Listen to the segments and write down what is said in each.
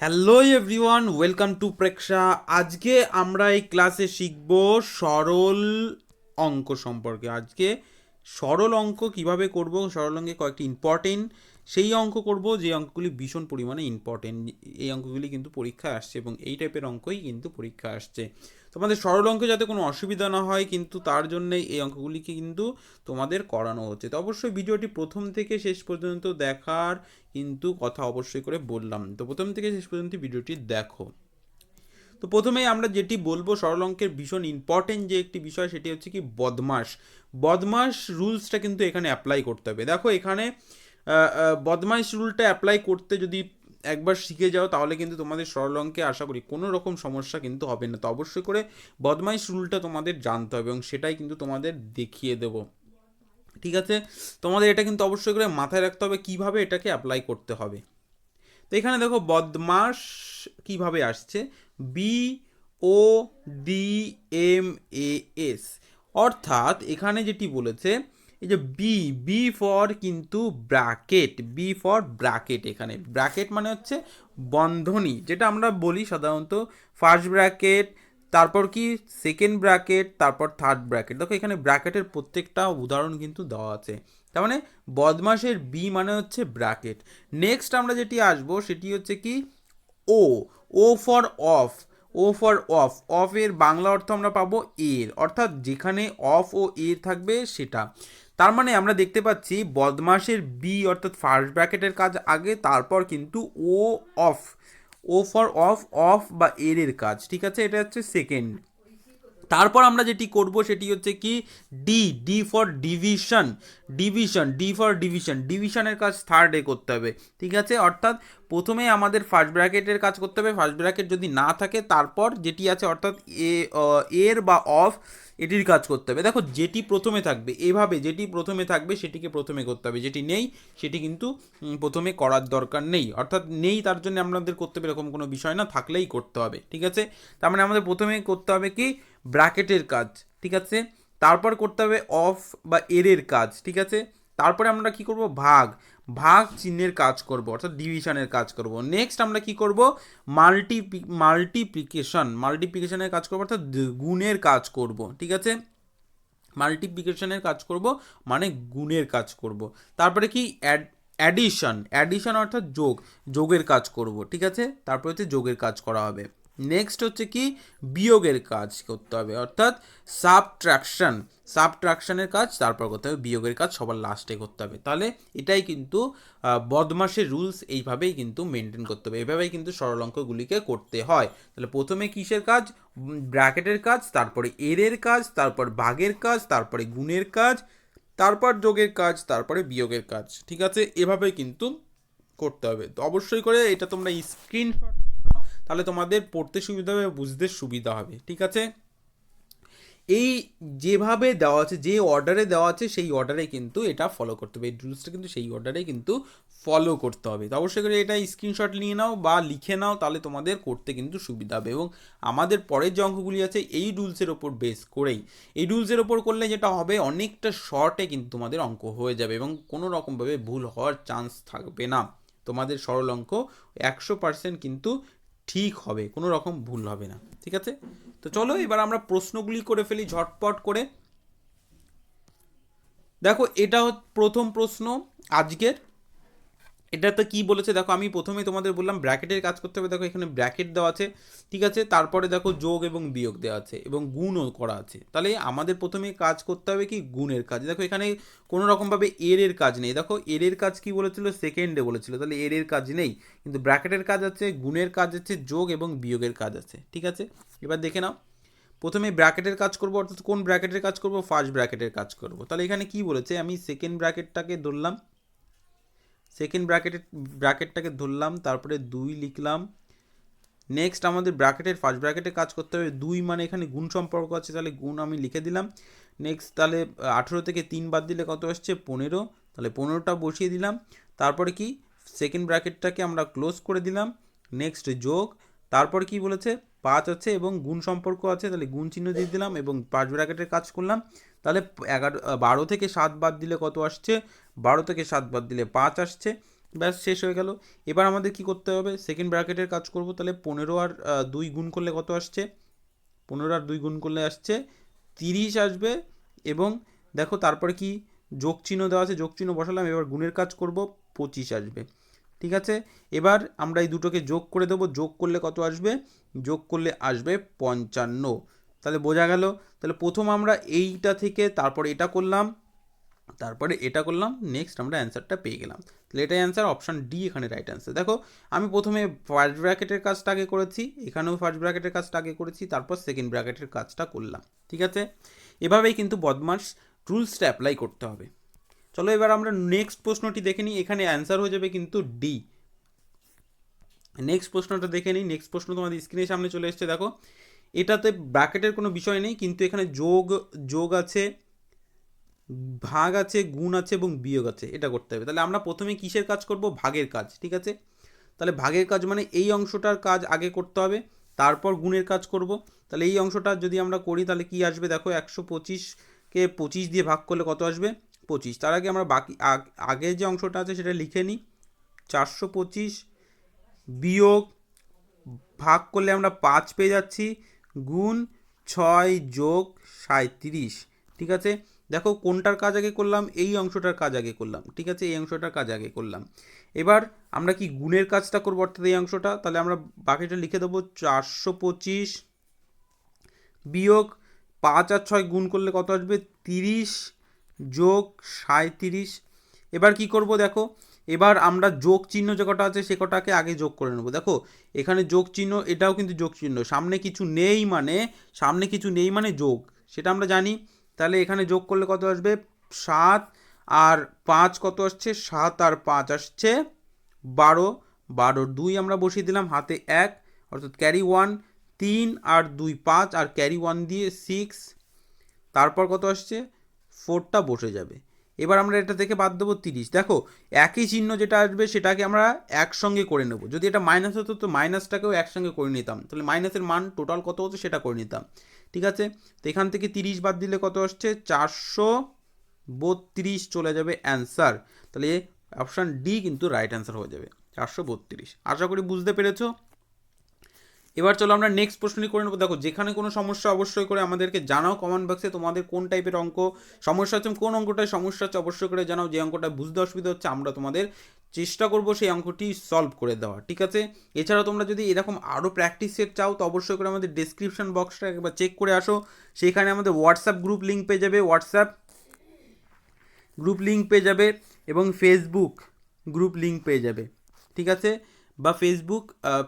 Hello everyone welcome to Preksha আজকে আমরা এই ক্লাসে শিখব সরল অঙ্ক সম্পর্কে। আজকে সরল অঙ্ক কীভাবে করব? সরল অঙ্কে কয়েকটি ইম্পর্টেন্ট সেই অঙ্ক করব যে অঙ্কগুলি ভীষণ পরিমাণে ইম্পর্টেন্ট এই অঙ্কগুলি কিন্তু পরীক্ষায় আসছে এবং এই টাইপের অঙ্কই কিন্তু পরীক্ষা আসছে। তোমাদের সরল অঙ্কে যাতে কোনো অসুবিধা না হয়, কিন্তু তার জন্যই এই অঙ্কগুলিকে কিন্তু তোমাদের করানো হচ্ছে। তো অবশ্যই ভিডিওটি প্রথম থেকে শেষ পর্যন্ত দেখার কিন্তু কথা অবশ্যই করে বললাম। তো প্রথম থেকে শেষ পর্যন্ত ভিডিওটি দেখো। তো প্রথমেই আমরা যেটি বলব, সরল অঙ্কের ভীষণ ইম্পর্টেন্ট যে একটি বিষয়, সেটি হচ্ছে কি বদমাস। বদমাস রুলসটা কিন্তু এখানে অ্যাপ্লাই করতে হবে। দেখো এখানে বদমাইশ রুলটা অ্যাপ্লাই করতে যদি একবার শিখে যাও, তাহলে কিন্তু তোমাদের সরল অঙ্কে আশা করি কোনো রকম সমস্যা কিন্তু হবে না। তো অবশ্যই করে বদমাইশ রুলটা তোমাদের জানতে হবে এবং সেটাই কিন্তু তোমাদের দেখিয়ে দেবো। ঠিক আছে? তোমাদের এটা কিন্তু অবশ্যই করে মাথায় রাখতে হবে কীভাবে এটাকে অ্যাপ্লাই করতে হবে। তো এখানে দেখো বদমাস কীভাবে আসছে? B O D M A S অর্থাৎ এখানে যেটি বলেছে এই যে বি বি ফর কিন্তু ব্র্যাকেট বি ফর ব্র্যাকেট এখানে। ব্র্যাকেট মানে হচ্ছে বন্ধনী, যেটা আমরা বলি সাধারণত ফার্স্ট ব্র্যাকেট তারপর কি সেকেন্ড ব্র্যাকেট তারপর থার্ড ব্র্যাকেট দেখো এখানে ব্র্যাকেটের প্রত্যেকটা উদাহরণ কিন্তু দেওয়া আছে। তার মানে বদমাসের বি মানে হচ্ছে ব্র্যাকেট নেক্সট আমরা যেটি আসব, সেটি হচ্ছে কি O O for of O for of of এর বাংলা অর্থ আমরা পাবো এর। অর্থাৎ যেখানে অফ ও এর থাকবে, সেটা। তার মানে আমরা দেখতে পাচ্ছি বদমাসের বি অর্থাৎ ফার্স্ট ব্র্যাকেটের কাজ আগে, তারপর কিন্তু O of O for of of বা এর এর কাজ, ঠিক আছে? এটা হচ্ছে সেকেন্ড তারপর আমরা যেটি করব সেটি হচ্ছে কি? D D for division division D for division ডিভিশনের কাজ থার্ড করতে হবে, ঠিক আছে? অর্থাৎ প্রথমে আমাদের ফার্স্ট ব্র্যাকেটের কাজ করতে হবে। ফার্স্ট ব্র্যাকেট যদি না থাকে, তারপর যেটি আছে অর্থাৎ এ এর বা অফ এটির কাজ করতে হবে। দেখো, যেটি প্রথমে থাকবে, এভাবে যেটি প্রথমে থাকবে, সেটিকে প্রথমে করতে হবে। যেটি নেই, সেটি কিন্তু প্রথমে করার দরকার নেই। অর্থাৎ নেই, তার জন্য আমাদের করতে হবে এরকম কোনো বিষয় না, থাকলেই করতে হবে, ঠিক আছে? তার মানে আমাদের প্রথমে করতে হবে কি? ব্র্যাকেটের কাজ, ঠিক আছে? তারপর করতে হবে অফ বা এরের কাজ, ঠিক আছে? তারপরে আমরা কি করব? ভাগ। ভাগ চিহ্নের কাজ করব, অর্থাৎ ডিভিশনের কাজ করব। নেক্সট আমরা কি করব? মাল্টি মাল্টিপ্লিকেশন মাল্টিপ্লিকেশনের কাজ করব, অর্থাৎ গুণের কাজ করব, ঠিক আছে? মাল্টিপ্লিকেশনের কাজ করব মানে গুণের কাজ করব। তারপরে কি? অ্যাড অ্যাডিশন অ্যাডিশন অর্থাৎ যোগ, যোগের কাজ করব, ঠিক আছে? তারপরে হচ্ছে যোগের কাজ করা হবে। নেক্সট হচ্ছে কি? বিয়োগের কাজ করতে হবে। অর্থাৎ সাবট্রাকশন সাবট্রাকশনের কাজ, তারপর করতে হবে বিয়োগের কাজ, সবার লাস্টে করতে হবে। তাহলে এটাই কিন্তু বদমাসের রুলস এইভাবেই কিন্তু মেনটেন করতে হবে। এভাবেই কিন্তু সরল অঙ্কগুলিকে করতে হয়। তাহলে প্রথমে কিসের কাজ? ব্র্যাকেটের কাজ, তারপরে এরের কাজ, তারপর ভাগের কাজ, তারপরে গুণের কাজ, তারপর যোগের কাজ, তারপরে বিয়োগের কাজ। ঠিক আছে? এভাবেই কিন্তু করতে হবে। তো অবশ্যই করে এটা তোমরা স্ক্রিনশট তাহলে তোমাদের পড়তে সুবিধা হবে, বুঝতে সুবিধা হবে, ঠিক আছে? এই যেভাবে দেওয়া আছে, যে অর্ডারে দেওয়া আছে, সেই অর্ডারে কিন্তু এটা ফলো করতে হবে। এই রুলসটা কিন্তু সেই অর্ডারে কিন্তু ফলো করতে হবে। তো অবশ্যই করে এটা স্ক্রিনশট নিয়ে নাও বা লিখে নাও, তাহলে তোমাদের করতে কিন্তু সুবিধা হবে। এবং আমাদের পরের যে অঙ্কগুলি আছে, এই রুলসের ওপর বেস করেই। এই রুলসের ওপর করলে যেটা হবে, অনেকটা শর্টে কিন্তু তোমাদের অঙ্ক হয়ে যাবে এবং কোনো রকমভাবে ভুল হওয়ার চান্স থাকবে না। তোমাদের সরল অঙ্ক একশো পার্সেন্ট কিন্তু ঠিক হবে, কোনো রকম ভুল হবে না, ঠিক আছে? তো চলো এবার আমরা প্রশ্নগুলি করে ফেলি ঝটপট করে। দেখো, এটা প্রথম প্রশ্ন আজকের। এটাতে কি বলেছে? দেখো, আমি প্রথমে তোমাদের বললাম ব্র্যাকেটের কাজ করতে হবে। দেখো, এখানে ব্র্যাকেট দেওয়া আছে, ঠিক আছে? তারপরে দেখো যোগ এবং বিয়োগ দেওয়া আছে এবং গুণও করা আছে। তাহলে আমাদের প্রথমে কাজ করতে হবে কি? গুণের কাজ। দেখো, এখানে কোনো রকমভাবে এর এর কাজ নেই। দেখো, এর এর কাজ কি বলেছিল? সেকেন্ডে বলেছিল। তাহলে এর এর কাজ নেই। কিন্তু ব্র্যাকেটের কাজ আছে, গুণের কাজ আছে, যোগ এবং বিয়োগের কাজ আছে, ঠিক আছে? এবার দেখে নাও। প্রথমে ব্র্যাকেটের কাজ করব, অর্থাৎ কোন ব্র্যাকেটের কাজ করব? ফার্স্ট ব্র্যাকেটের কাজ করব। তাহলে এখানে কি বলেছে? আমি সেকেন্ড ব্র্যাকেটটাকে ধরলাম। সেকেন্ড ব্র্যাকেটের ব্র্যাকেটটাকে ধরলাম, তারপরে দুই লিখলাম। নেক্সট আমাদের ব্র্যাকেটের ফার্স্ট ব্র্যাকেটে কাজ করতে হবে। দুই মানে এখানে গুণ সম্পর্ক আছে, তাহলে গুণ আমি লিখে দিলাম। নেক্সট তাহলে আঠেরো থেকে তিন বাদ দিলে কত আসছে? পনেরো। তাহলে পনেরোটা বসিয়ে দিলাম। তারপরে কি? সেকেন্ড ব্র্যাকেটটাকে আমরা ক্লোজ করে দিলাম। নেক্সট যোগ। তারপর কি বলেছে? পাঁচ আছে এবং গুণ সম্পর্ক আছে, তাহলে গুণ চিহ্ন দিয়ে দিলাম এবং পাঁচ ব্র্যাকেটের কাজ করলাম। তাহলে এগারো বারো থেকে সাত বাদ দিলে কত আসছে? বারো থেকে সাত বাদ দিলে পাঁচ আসছে। ব্যাস, শেষ হয়ে গেল। এবার আমাদের কি করতে হবে? সেকেন্ড ব্র্যাকেটের কাজ করব, তাহলে পনেরো আর দুই গুণ করলে কত আসছে? পনেরো আর দুই গুণ করলে আসছে তিরিশ আসবে এবং দেখো তারপরে কি? যোগ চিহ্ন দেওয়া আছে, যোগ চিহ্ন বসালাম, এবার গুণের কাজ করব, পঁচিশ আসবে। ঠিক আছে? এবার আমরা এই দুটোকে যোগ করে দেবো, যোগ করলে কত আসবে? যোগ করলে আসবে পঞ্চান্ন। তাহলে বোঝা গেল? তাহলে প্রথম আমরা এইটা থেকে তারপরে এটা করলাম, তারপরে এটা করলাম নেক্সট আমরা অ্যান্সারটা পেয়ে গেলাম। তাহলে এটাই অ্যান্সার অপশান ডি এখানে রাইট অ্যান্সার দেখো, আমি প্রথমে ফার্স্ট ব্র্যাকেটের কাজটা আগে করেছি, এখানেও ফার্স্ট ব্র্যাকেটের কাজটা আগে করেছি, তারপর সেকেন্ড ব্র্যাকেটের কাজটা করলাম, ঠিক আছে? এভাবেই কিন্তু বদমাস রুলসটা অ্যাপ্লাই করতে হবে। চলো এবার আমরা নেক্সট প্রশ্নটি দেখে নিই, এখানে অ্যান্সার হয়ে যাবে কিন্তু ডি নেক্সট প্রশ্নটা দেখে নিই। নেক্সট প্রশ্ন তোমাদের স্ক্রিনের সামনে চলে এসছে। দেখো, এটাতে ব্র্যাকেটের কোনো বিষয় নেই, কিন্তু এখানে যোগ যোগ আছে, ভাগ আছে, গুণ আছে এবং বিয়োগ আছে। এটা করতে হবে। তাহলে আমরা প্রথমে কিসের কাজ করব? ভাগের কাজ, ঠিক আছে? তাহলে ভাগের কাজ মানে এই অংশটার কাজ আগে করতে হবে, তারপর গুণের কাজ করব। তাহলে এই অংশটা যদি আমরা করি, তাহলে কি আসবে? দেখো, একশো পঁচিশকে পঁচিশ দিয়ে ভাগ করলে কত আসবে? পঁচিশ। তার আগে আমরা বাকি আগ- যে অংশটা আছে, সেটা লিখে নিই। চারশো পঁচিশ বিয়োগ ভাগ করলে আমরা পাঁচ পেয়ে যাচ্ছি, গুণ ছয় যোগ সাঁত্রিশ ঠিক আছে? দেখো কোনটার কাজ আগে করলাম? এই অংশটার কাজ আগে করলাম, ঠিক আছে? এই অংশটার কাজ আগে করলাম। এবার আমরা কি গুণের কাজটা করব অর্থাৎ এই অংশটা? তাহলে আমরা বাকিটা লিখে দেবো, চারশো পঁচিশ বিয়োগ পাঁচ আর ছয় গুণ করলে কত আসবে? তিরিশ যোগ সাঁত্রিশ এবার কি করব দেখো? এবার আমরা যোগ চিহ্ন যে কটা আছে সে কটাকে আগে যোগ করে নেব। দেখো, এখানে যোগ চিহ্ন, এটাও কিন্তু যোগ চিহ্ন। সামনে কিছু নেই মানে সামনে কিছু নেই মানে যোগ। সেটা আমরা জানি। তাহলে এখানে যোগ করলে কত আসবে? সাত। আর পাঁচ কত আসছে? সাত আর পাঁচ আসছে বারো। বারো দুই আমরা বসিয়ে দিলাম, হাতে এক। অর্থাৎ ক্যারি ওয়ান, তিন আর দুই পাঁচ। আর ক্যারি ওয়ান দিয়ে সিক্স। তারপর কত আসছে? ফোরটা বসে যাবে। এবার আমরা এটা থেকে বাদ দেবো তিরিশ। দেখো, একই চিহ্ন যেটা আসবে সেটাকে আমরা একসঙ্গে করে নেব। যদি এটা মাইনাস হতো, তো মাইনাসটাকেও একসঙ্গে করে নিতাম। তাহলে মাইনাসের মান টোটাল কত হতো সেটা করে নিতাম। ঠিক আছে? তো এখান থেকে তিরিশ বাদ দিলে কত আসছে? চারশো বত্রিশ চলে যাবে অ্যান্সার তাহলে অপশান ডি কিন্তু রাইট অ্যান্সার হয়ে যাবে। চারশো বত্রিশ। আশা করি বুঝতে পেরেছ? এবার চলো আমরা নেক্সট প্রশ্নটি করে নেব। দেখো, যেখানে কোনো সমস্যা অবশ্যই করে আমাদেরকে জানাও কমেন্ট বক্সে তোমাদের কোন টাইপের অঙ্ক সমস্যা হচ্ছে কোন অঙ্কটায় সমস্যা হচ্ছে অবশ্যই করে জানাও। যে অঙ্কটা বুঝতে অসুবিধা হচ্ছে আমরা তোমাদের চেষ্টা করব সেই অঙ্কটি সলভ করে দেওয়া ঠিক আছে? এছাড়াও তোমরা যদি এরকম আরও প্র্যাকটিস সেট চাও, তো অবশ্যই করে আমাদের ডেসক্রিপশন বক্সটা একবার চেক করে আসো। সেখানে আমাদের হোয়াটসঅ্যাপ গ্রুপ লিঙ্ক পেয়ে যাবে হোয়াটসঅ্যাপ গ্রুপ লিঙ্ক পেয়ে যাবে এবং ফেসবুক গ্রুপ লিঙ্ক পেয়ে যাবে, ঠিক আছে? বা ফেসবুক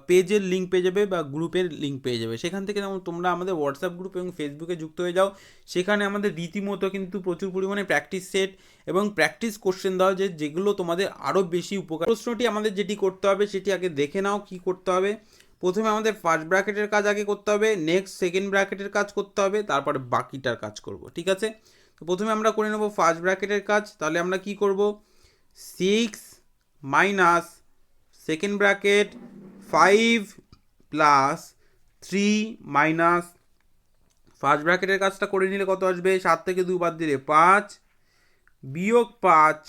পেজের লিঙ্ক পেয়ে যাবে বা গ্রুপের লিঙ্ক পেয়ে যাবে। সেখান থেকে যেমন তোমরা আমাদের হোয়াটসঅ্যাপ গ্রুপ এবং ফেসবুকে যুক্ত হয়ে যাও। সেখানে আমাদের রীতিমতো কিন্তু প্রচুর পরিমাণে প্র্যাকটিস সেট এবং প্র্যাকটিস কোশ্চেন দেওয়া যে যেগুলো তোমাদের আরও বেশি উপকার। প্রশ্নটি আমাদের যেটি করতে হবে সেটি আগে দেখে নাও কি করতে হবে। প্রথমে আমাদের ফার্স্ট ব্র্যাকেটের কাজ আগে করতে হবে নেক্সট সেকেন্ড ব্র্যাকেটের কাজ করতে হবে, তারপরে বাকিটার কাজ করব, ঠিক আছে? তো প্রথমে আমরা করে নেব ফার্স্ট ব্র্যাকেটের কাজ। তাহলে আমরা কি করব? Six minus second bracket five plus three minus first ব্র্যাকেটের কাজটা করে নিলে কত আসবে? সাত থেকে দুই বাদ দিলে পাঁচ, বিয়োগ পাঁচ,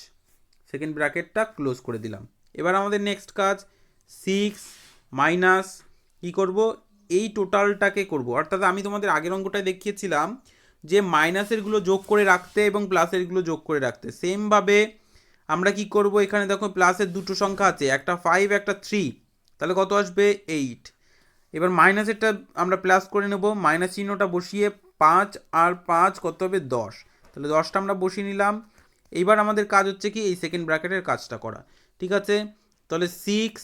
সেকেন্ড ব্র্যাকেটটা ক্লোজ করে দিলাম। এবার আমাদের নেক্সট কাজ, সিক্স মাইনাস কী করব? এই টোটালটাকে করব। অর্থাৎ আমি তোমাদের আগের অঙ্কটায় দেখিয়েছিলাম যে মাইনাসেরগুলো যোগ করে রাখতে এবং প্লাসেরগুলো যোগ করে রাখতে। সেমভাবে আমরা কি করব? এখানে দেখো প্লাসের দুটো সংখ্যা আছে, একটা ফাইভ একটা থ্রি তাহলে কত আসবে? এইট এবার মাইনাসেরটা আমরা প্লাস করে নেব। মাইনাস চিহ্নটা বসিয়ে পাঁচ আর পাঁচ কত হবে? দশ। তাহলে দশটা আমরা বসিয়ে নিলাম। এইবার আমাদের কাজ হচ্ছে কি? এই সেকেন্ড ব্র্যাকেটের কাজটা করা। ঠিক আছে? তাহলে সিক্স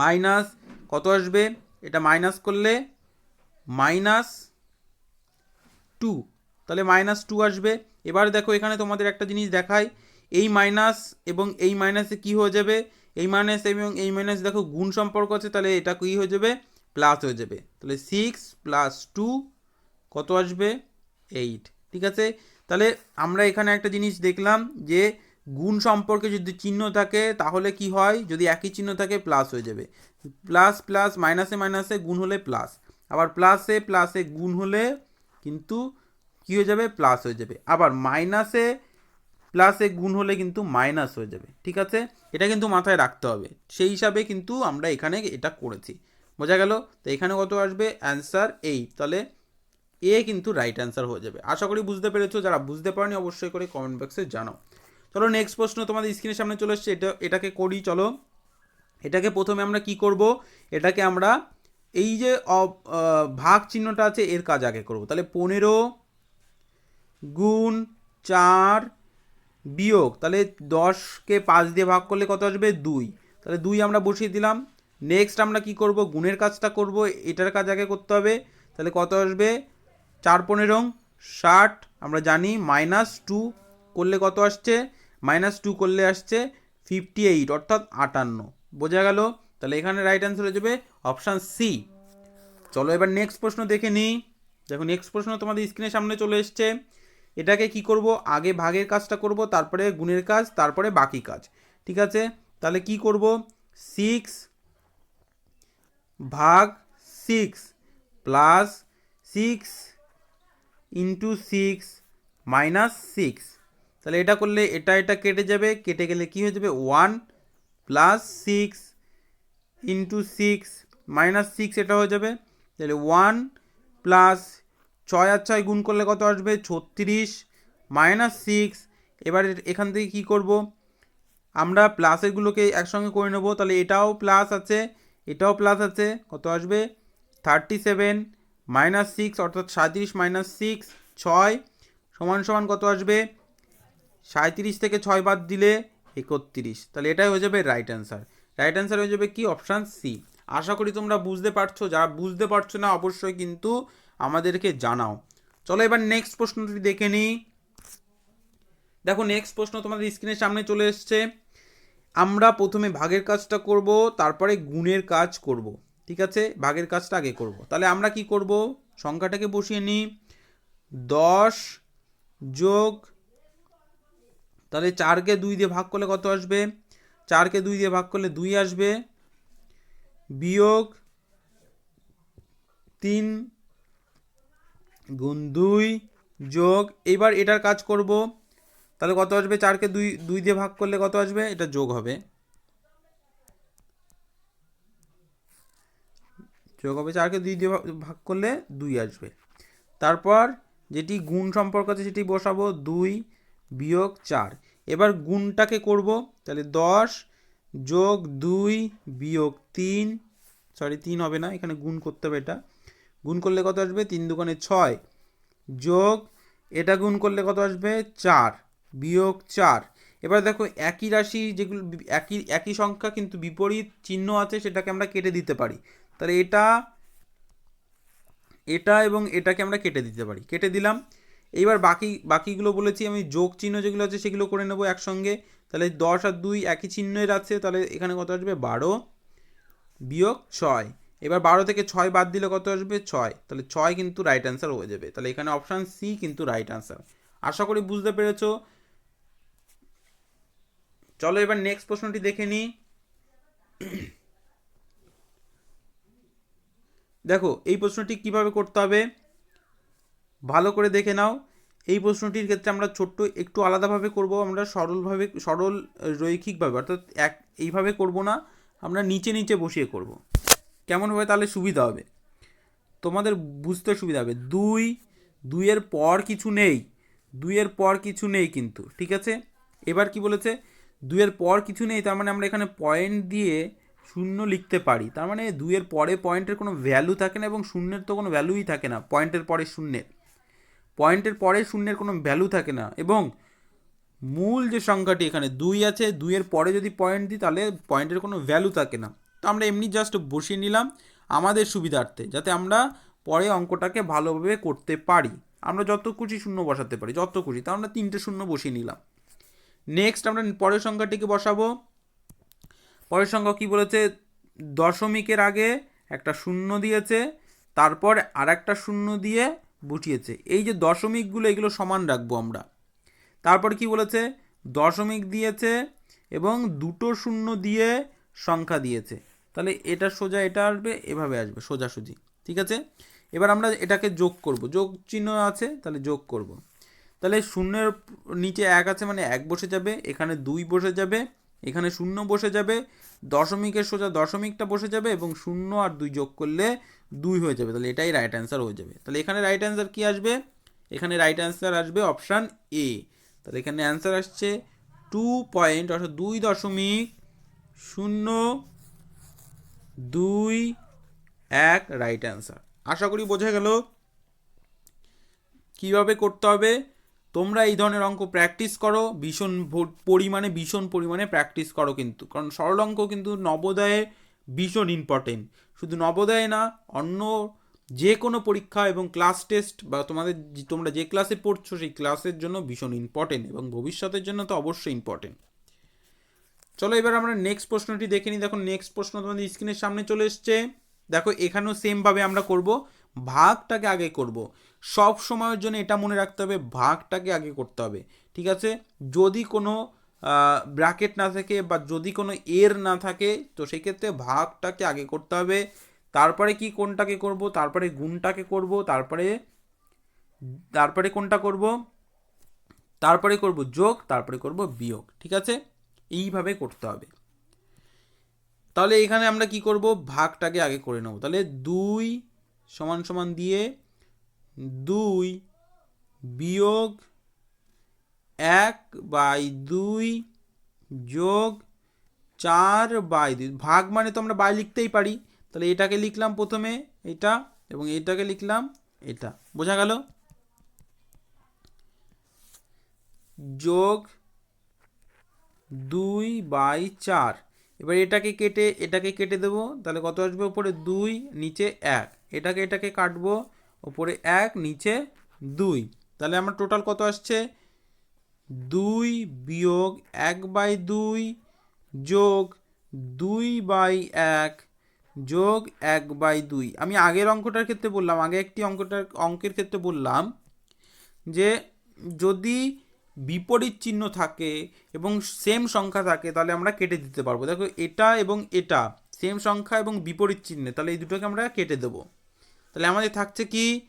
মাইনাস কত আসবে? এটা মাইনাস করলে মাইনাস টু তাহলে মাইনাস টু আসবে। এবার দেখো এখানে তোমাদের একটা জিনিস দেখায়। এই মাইনাস এবং এই মাইনাসে কি হয়ে যাবে? এই মাইনাস এবং এই মাইনাস দেখো গুণ সম্পর্ক আছে, তাহলে এটা কি হয়ে যাবে? প্লাস হয়ে যাবে। তাহলে সিক্স প্লাস টু কত আসবে? এইট ঠিক আছে? তাহলে আমরা এখানে একটা জিনিস দেখলাম যে গুণ সম্পর্কে যদি চিহ্ন থাকে, তাহলে কি হয়? যদি একই চিহ্ন থাকে প্লাস হয়ে যাবে। প্লাস প্লাস মাইনাসে মাইনাসে গুণ হলে প্লাস আবার প্লাসে প্লাসে গুণ হলে কিন্তু কী হয়ে যাবে? প্লাস হয়ে যাবে। আবার মাইনাসে প্লাসে গুণ হলে কিন্তু মাইনাস হয়ে যাবে, ঠিক আছে? এটা কিন্তু মাথায় রাখতে হবে। সেই হিসাবে কিন্তু আমরা এখানে এটা করেছি। বোঝা গেল? তো এখানে কত আসবে? অ্যান্সার এইট তাহলে এ কিন্তু রাইট অ্যান্সার হয়ে যাবে। আশা করি বুঝতে পেরেছ। যারা বুঝতে পারেনি, অবশ্যই করে কমেন্ট বক্সে জানাও। চলো নেক্সট প্রশ্ন তোমাদের স্ক্রিনের সামনে চলে এসছে। এটা, এটাকে করি, চলো। এটাকে প্রথমে আমরা কি করব? এটাকে আমরা এই যে ভাগ চিহ্নটা আছে, এর কাজ আগে করব। তাহলে পনেরো গুণ চার বিয়োগ, তাহলে দশকে পাঁচ দিয়ে ভাগ করলে কত আসবে? দুই। তাহলে দুই আমরা বসিয়ে দিলাম। নেক্সট আমরা কি করব? গুণের কাজটা করব। এটার কাজ আগে করতে হবে। তাহলে কত আসবে? চার পনেরো ষাট। আমরা জানি মাইনাস টু করলে কত আসছে? মাইনাস টু করলে আসছে ফিফটি এইট অর্থাৎ আটান্ন। বোঝা গেল? তাহলে এখানে রাইট অ্যান্সার হয়ে যাবে অপশান সি চলো এবার নেক্সট প্রশ্ন দেখে নিই। দেখো নেক্সট প্রশ্ন তোমাদের স্ক্রিনের সামনে চলে এসছে। এটাকে কি করব? আগে ভাগের কাজটা করব, তারপরে গুণের কাজ, তারপরে বাকি কাজ। ঠিক আছে? তাহলে কি করব? সিক্স ভাগ six plus six into six minus six তাহলে এটা করলে এটা এটা কেটে যাবে, কেটে গেলে কি হয়ে যাবে? One plus six into six minus six এটা হয়ে যাবে। তাহলে ওয়ান প্লাস ছয় আর ছয় গুণ করলে কত আসবে? ছত্রিশ মাইনাস সিক্স এবার এখান থেকে কি করব? আমরা প্লাসেরগুলোকে একসঙ্গে করে নেব। তাহলে এটাও প্লাস আছে, এটাও প্লাস আছে। কত আসবে? থার্টি সেভেন মাইনাস সিক্স অর্থাৎ সাঁত্রিশ মাইনাস সিক্স ছয়। সমান সমান কত আসবে? সাঁত্রিশ থেকে ছয় বাদ দিলে একত্রিশ। তাহলে এটাই হয়ে যাবে রাইট অ্যান্সার রাইট অ্যান্সার হয়ে যাবে কি? অপশান সি আশা করি তোমরা বুঝতে পারছ। যারা বুঝতে পারছ না, অবশ্যই কিন্তু আমাদেরকে জানাও। চলো এবার নেক্সট প্রশ্নটি দেখে নিই। দেখো নেক্সট প্রশ্ন তোমাদের স্ক্রিনের সামনে চলে এসছে। আমরা প্রথমে ভাগের কাজটা করব, তারপরে গুণের কাজ করব। ঠিক আছে? ভাগের কাজটা আগে করব। তাহলে আমরা কি করব? সংখ্যাটাকে বসিয়ে নিই। দশ যোগ, তাহলে চারকে দুই দিয়ে ভাগ করলে কত আসবে? চারকে দুই দিয়ে ভাগ করলে দুই আসবে। বিয়োগ তিন গুণ দুই যোগ এবার এটার কাজ করব। তাহলে কত আসবে? চারকে দুই দুই দিয়ে ভাগ করলে কত আসবে? এটা যোগ হবে। যোগ হবে চারকে দুই দিয়ে ভাগ করলে দুই আসবে। তারপর যেটি গুণ সম্পর্ক আছে সেটি বসাবো, দুই বিয়োগ চার। এবার গুণটাকে করব, তাহলে দশ যোগ দুই বিয়োগ তিন। সরি তিন হবে না, এখানে গুণ করতে হবে এটা। গুণ করলে কত আসবে? তিন দোকানে ছয় যোগ, এটা গুণ করলে কত আসবে? চার বিয়োগ চার। এবার দেখো, একই রাশি যেগুলো, একই একই সংখ্যা কিন্তু বিপরীত চিহ্ন আছে, সেটাকে আমরা কেটে দিতে পারি। তাহলে এটা এটা এবং এটাকে আমরা কেটে দিতে পারি। কেটে দিলাম। এইবার বাকি, বাকিগুলো বলেছি আমি, যোগ চিহ্ন যেগুলো আছে, সেগুলো করে নেব একসঙ্গে। তাহলে দশ আর দুই একই চিহ্নের আছে, তাহলে এখানে কত আসবে? বারো বিয়োগ ছয়। এবার বারো থেকে ছয় বাদ দিলে কত আসবে? ছয়। তাহলে ছয় কিন্তু রাইট অ্যান্সার হয়ে যাবে। তাহলে এখানে অপশান সি কিন্তু রাইট অ্যান্সার আশা করি বুঝতে পেরেছ। চলো এবার নেক্সট প্রশ্নটি দেখে নিই। দেখো, এই প্রশ্নটি কীভাবে করতে হবে? ভালো করে দেখে নাও। এই প্রশ্নটির ক্ষেত্রে আমরা ছোট্ট একটু আলাদাভাবে করব। আমরা সরলভাবে, সরল রৈখিকভাবে, অর্থাৎ এক, এইভাবে করব না। আমরা নিচে নিচে বসিয়ে করব। কেমন হবে তাহলে সুবিধা হবে? তোমাদের বুঝতে সুবিধা হবে। দুই, দুইয়ের পর কিছু নেই। দুইয়ের পর কিছু নেই কিন্তু, ঠিক আছে? এবার কি বলেছে? দুইয়ের পর কিছু নেই, তার মানে আমরা এখানে পয়েন্ট দিয়ে শূন্য লিখতে পারি। তার মানে দুইয়ের পরে পয়েন্টের কোনো ভ্যালু থাকে না এবং শূন্যের তো কোনো ভ্যালুই থাকে না। পয়েন্টের পরে শূন্যের। পয়েন্টের পরে শূন্যের কোনো ভ্যালু থাকে না এবং মূল যে সংখ্যাটি এখানে দুই আছে, দুইয়ের পরে যদি পয়েন্ট দিই তাহলে পয়েন্টের কোনো ভ্যালু থাকে না। তো আমরা এমনি জাস্ট বসিয়ে নিলাম আমাদের সুবিধার্থে, যাতে আমরা পরে অঙ্কটাকে ভালোভাবে করতে পারি। আমরা যত খুশি শূন্য বসাতে পারি, যত খুশি। তা আমরা তিনটে শূন্য বসিয়ে নিলাম। নেক্সট আমরা পরের সংখ্যাটিকে বসাবো। পরের সংখ্যা কি বলেছে? দশমিকের আগে একটা শূন্য দিয়েছে, তারপর আর একটা শূন্য দিয়ে বসিয়েছে এই যে দশমিকগুলো, এগুলো সমান রাখব আমরা। তারপর কি বলেছে? দশমিক দিয়েছে এবং দুটো শূন্য দিয়ে সংখ্যা দিয়েছে। তাহলে এটা সোজা এটা আসবে, এভাবে আসবে, সোজাসুজি, ঠিক আছে? এবার আমরা এটাকে যোগ করব, যোগ চিহ্ন আছে, তাহলে যোগ করব। তাহলে শূন্যের নিচে এক আছে মানে এক বসে যাবে, এখানে দুই বসে যাবে, এখানে শূন্য বসে যাবে, দশমিকের সোজা দশমিকটা বসে যাবে এবং শূন্য আর দুই যোগ করলে দুই হয়ে যাবে, তাহলে এটাই রাইট অ্যান্সার হয়ে যাবে। তাহলে এখানে রাইট অ্যান্সার কি আসবে? এখানে রাইট অ্যান্সার আসবে অপশান এ তাহলে এখানে অ্যান্সার আসছে টু পয়েন্ট অর্থাৎ দুই দশমিক শূন্য দুই, এক রাইট অ্যান্সার আশা করি বোঝা গেল কীভাবে করতে হবে। তোমরা এই ধরনের অঙ্ক প্র্যাকটিস করো, ভীষণ পরিমাণে ভীষণ পরিমাণে প্র্যাকটিস করো কিন্তু। কারণ সরল অঙ্ক কিন্তু নবোদয়ে ভীষণ ইম্পর্টেন্ট শুধু নবোদয়ে না, অন্য যে কোনো পরীক্ষা এবং ক্লাস টেস্ট বা তোমাদের তোমরা যে ক্লাসে পড়ছো, সেই ক্লাসের জন্য ভীষণ ইম্পর্টেন্ট এবং ভবিষ্যতের জন্য তো অবশ্যই ইম্পর্টেন্ট চলো এবার আমরা নেক্সট প্রশ্নটি দেখে নিই। দেখো নেক্সট প্রশ্ন তোমাদের স্ক্রিনের সামনে চলে এসছে। দেখো এখানেও সেমভাবে আমরা করব। ভাগটাকে আগে করব। সব সময়ের জন্য এটা মনে রাখতে হবে, ভাগটাকে আগে করতে হবে। ঠিক আছে? যদি কোনো ব্র্যাকেট না থাকে বা যদি কোনো এর না থাকে, তো সেক্ষেত্রে ভাগটাকে আগে করতে হবে। তারপরে কি কোনটাকে করব? তারপরে গুণটাকে করব। তারপরে তারপরে কোনটা করব? তারপরে করব যোগ, তারপরে করব বিয়োগ। ঠিক আছে? এইভাবে করতে হবে। তাহলে এখানে আমরা কি করব? ভাগটাকে আগে করে নেব। তাহলে দুই সমান সমান দিয়ে দুই বিয়োগ এক বাই দুই যোগ চার বাই দুই। ভাগ মানে তো আমরা বাই লিখতেই পারি। তাহলে এটাকে লিখলাম প্রথমে এটা এবং এটাকে লিখলাম এটা। বোঝা গেল? যোগ দুই বাই চার। এবার এটাকে কেটে এটাকে কেটে দেবো। তাহলে কত আসবে? ওপরে দুই, নিচে এক। এটাকে এটাকে কাটবো। ওপরে এক, নিচে দুই। তাহলে আমার টোটাল কত আসছে? দুই বিয়োগ এক বাই দুই যোগ দুই বাই এক যোগ এক বাই দুই। আমি আগের অঙ্কটার ক্ষেত্রে বললাম, আগে একটি অঙ্কটার, অঙ্কের ক্ষেত্রে বললাম যে যদি বিপরীত চিহ্ন থাকে এবং সেম সংখ্যা থাকে, তাহলে আমরা কেটে দিতে পারব। দেখো, এটা এবং এটা সেম সংখ্যা এবং বিপরীত চিহ্নে, তাহলে এই দুটোকে আমরা কেটে দেবো। তাহলে আমাদের থাকছে কি?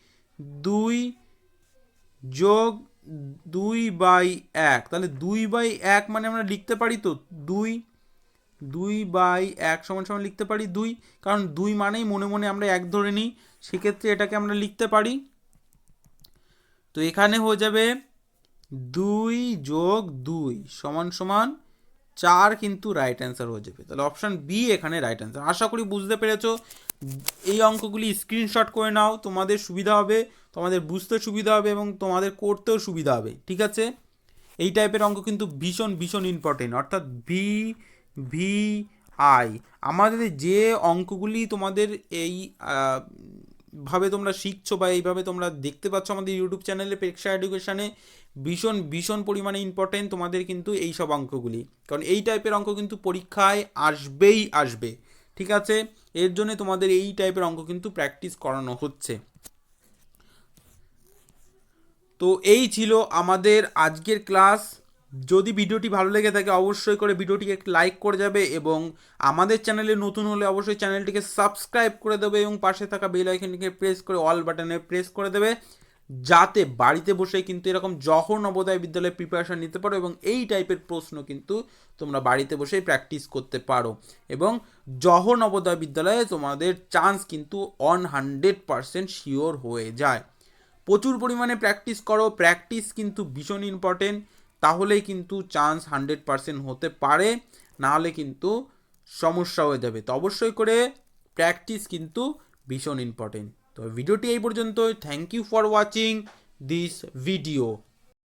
দুই যোগ দুই বাই এক। তাহলে দুই বাই এক মানে আমরা লিখতে পারি তো দুই দুই বাই এক সমান সমান লিখতে পারি দুই। কারণ দুই মানেই মনে মনে আমরা এক ধরে নিই, সেক্ষেত্রে এটাকে আমরা লিখতে পারি। তো এখানে হয়ে যাবে দুই যোগ দুই সমান সমান চার কিন্তু রাইট অ্যান্সার হয়ে যাবে। তাহলে অপশান বি এখানে রাইট অ্যান্সার আশা করি বুঝতে পেরেছ। এই অঙ্কগুলি স্ক্রিনশট করে নাও। তোমাদের সুবিধা হবে, তোমাদের বুঝতে সুবিধা হবে এবং তোমাদের করতেও সুবিধা হবে। ঠিক আছে? এই টাইপের অঙ্ক কিন্তু ভীষণ ভীষণ ইম্পর্টেন্ট অর্থাৎ ভি ভি আই আমাদের যে অঙ্কগুলি তোমাদের এই ভাবে তোমরা শিখছো বা এইভাবে তোমরা দেখতে পাচ্ছ আমাদের ইউটিউব চ্যানেলে প্রেক্ষা এডুকেশানে ভীষণ ভীষণ পরিমাণে ইম্পর্টেন্ট তোমাদের কিন্তু এই সব অঙ্কগুলি। কারণ এই টাইপের অঙ্ক কিন্তু পরীক্ষায় আসবেই আসবে, ঠিক আছে? এর জন্য তোমাদের এই টাইপের অঙ্ক কিন্তু প্র্যাকটিস করানো হচ্ছে। তো এই ছিল আমাদের আজকের ক্লাস যদি ভিডিওটি ভালো লেগে থাকে, অবশ্যই করে ভিডিওটিকে লাইক করে যাবে এবং আমাদের চ্যানেলে নতুন হলে অবশ্যই চ্যানেলটিকে সাবস্ক্রাইব করে দেবে এবং পাশে থাকা বেল আইকনটিকে প্রেস করে অল বাটনে প্রেস করে দেবে। যাতে বাড়িতে বসে কিন্তু এরকম জহর নবোদয় বিদ্যালয়ে প্রিপারেশন নিতে পারো এবং এই টাইপের প্রশ্ন কিন্তু তোমরা বাড়িতে বসেই প্র্যাকটিস করতে পারো। এবং জহর নবোদয় বিদ্যালয়ে তোমাদের চান্স কিন্তু অন হান্ড্রেড পারসেন্ট শিওর হয়ে যায়। প্রচুর পরিমাণে প্র্যাকটিস করো প্র্যাকটিস কিন্তু ভীষণ ইম্পর্টেন্ট তাহলেই কিন্তু চান্স হান্ড্রেড পারসেন্ট হতে পারে, নাহলে কিন্তু সমস্যা হয়ে যাবে। তো অবশ্যই করে প্র্যাকটিস কিন্তু ভীষণ ইম্পর্টেন্ট তো ভিডিওটি এই পর্যন্ত thank you for watching this video